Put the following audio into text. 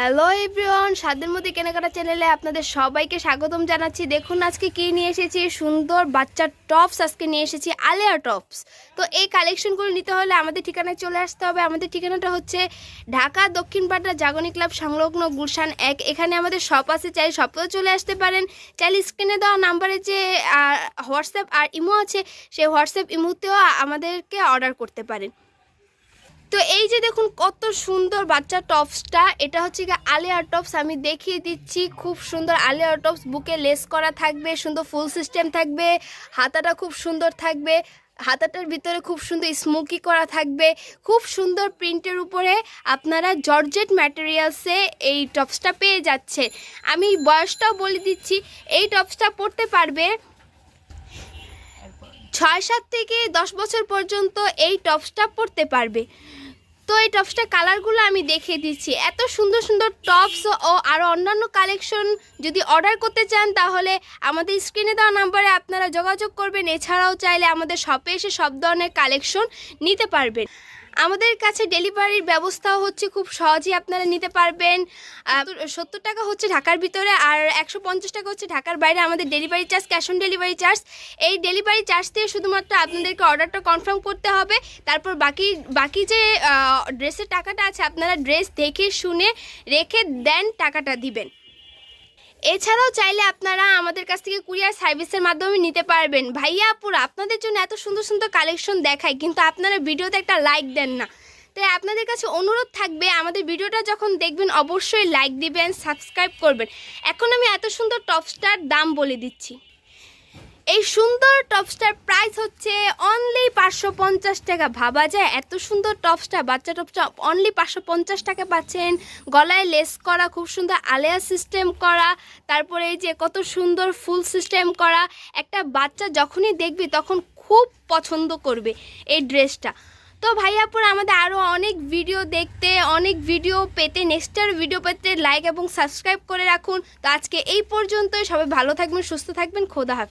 Hello everyone স্বাদের মধ্যে কেনাকাটা চ্যানেলে আপনাদের সবাইকে স্বাগতম জানাচ্ছি। দেখুন, আজকে কি নিয়ে এসেছি? সুন্দর বাচ্চার টপস আজকে নিয়ে এসেছি, আলেয়া টপস তো এই কালেকশনগুলো নিতে হলে আমাদের ঠিকানায় চলে আসতে হবে। আমাদের ঠিকানাটা হচ্ছে ঢাকা দক্ষিণ পাটনা জাগরণী ক্লাব সংলগ্ন গুলশান এক। এখানে আমাদের শপ আছে, চাই শপেও চলে আসতে পারেন। চাইলে স্ক্রিনে দেওয়া নাম্বারে যে হোয়াটসঅ্যাপ আর ইমো আছে, সেই হোয়াটসঅ্যাপ ইমোতেও আমাদেরকে অর্ডার করতে পারেন। তো এই যে দেখুন কত সুন্দর বাচ্চা টপসটা, এটা হচ্ছে কি আলিয়া টপস। আমি দেখিয়ে দিচ্ছি, খুব সুন্দর আলিয়া টপস। বুকে লেস করা থাকবে, সুন্দর ফুল সিস্টেম থাকবে, হাতাটা খুব সুন্দর থাকবে, হাতাটার ভিতরে খুব সুন্দর স্মোকি করা থাকবে। খুব সুন্দর প্রিন্টের উপরে আপনারা জর্জেট ম্যাটেরিয়ালসে এই টপসটা পেয়ে যাচ্ছে আমি বয়সটাও বলে দিচ্ছি, এই টপসটা পড়তে পারবে ছয় সাত থেকে দশ বছর পর্যন্ত এই টপসটা পরতে পারবে। তো এই টপসটা কালারগুলো আমি দেখিয়ে দিচ্ছি। এত সুন্দর সুন্দর টপস ও আরও অন্যান্য কালেকশন যদি অর্ডার করতে চান, তাহলে আমাদের স্ক্রিনে দেওয়া নাম্বারে আপনারা যোগাযোগ করবেন। এছাড়াও চাইলে আমাদের শপে এসে সব ধরনের কালেকশন নিতে পারবেন। আমাদের কাছে ডেলিভারির ব্যবস্থাও হচ্ছে খুব সহজেই আপনারা নিতে পারবেন। সত্তর টাকা হচ্ছে ঢাকার ভিতরে আর একশো পঞ্চাশ টাকা হচ্ছে ঢাকার বাইরে। আমাদের delivery charge, cash on delivery charge. এই ডেলিভারি চার্জ দিয়ে শুধুমাত্র আপনাদেরকে অর্ডারটা কনফার্ম করতে হবে। তারপর বাকি বাকি যে ড্রেসের টাকাটা আছে, আপনারা ড্রেস দেখে, শুনে রেখে দেন টাকাটা দিবেন। এছাড়াও চাইলে আপনারা আমাদের কাছ থেকে কুরিয়ার সার্ভিসের মাধ্যমে নিতে পারবেন। ভাইয়া, আপুরা, আপনাদের জন্য এত সুন্দর সুন্দর কালেকশন দেখায়, কিন্তু আপনারা ভিডিওতে একটা লাইক দেন না। তাই আপনাদের কাছে অনুরোধ থাকবে, আমাদের ভিডিওটা যখন দেখবেন, অবশ্যই লাইক দিবেন সাবস্ক্রাইব করবেন। এখন আমি এত সুন্দর টপস্টার দাম বলে দিচ্ছি। এই সুন্দর টপসটার প্রাইস হচ্ছে অনলি পাঁচশো পঞ্চাশ টাকা। ভাবা যায়, এত সুন্দর টপসটা বাচ্চা টপসটা অনলি পাঁচশো পঞ্চাশ টাকা পাচ্ছেন। গলায় লেস করা, খুব সুন্দর আলেয়া সিস্টেম করা, তারপরে এই যে কত সুন্দর ফুল সিস্টেম করা। একটা বাচ্চা যখনই দেখবে তখন খুব পছন্দ করবে এই ড্রেসটা তো ভাইয়াপুর আমাদের আরও অনেক ভিডিও দেখতে, অনেক ভিডিও পেতে নেক্সটার ভিডিও পেতে লাইক এবং সাবস্ক্রাইব করে রাখুন। তো আজকে এই পর্যন্তই, সবাই ভালো থাকবেন, সুস্থ থাকবেন, খোদা হাফেজ।